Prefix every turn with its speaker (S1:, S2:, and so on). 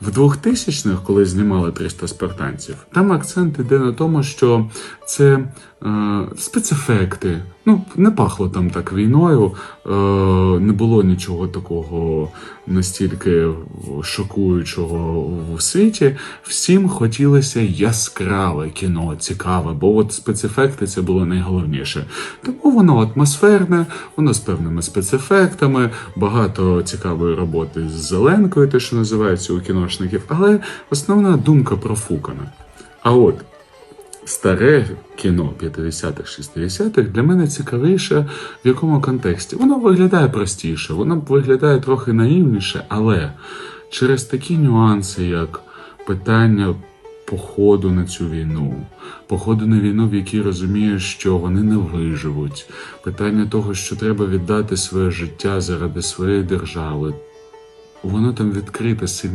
S1: В 2000-х, коли знімали 300 спартанців, там акцент іде на тому, що це е, спецефекти. Ну, не пахло там так війною, е, не було нічого такого настільки шокуючого в світі. Всім хотілося яскраве кіно, цікаве, бо от спецефекти це було найголовніше. Тому воно атмосферне, воно з певними спецефектами, багато цікавої роботи з зеленкою, те, що називається у кіношників, але основна думка профукана. А от старе кіно 50-х, 60-х для мене цікавіше в якому контексті. Воно виглядає простіше, воно виглядає трохи наївніше, але через такі нюанси, як питання походу на цю війну, походу на війну, в якій розумієш, що вони не виживуть, питання того, що треба віддати своє життя заради своєї держави. Воно там відкрите сильніше.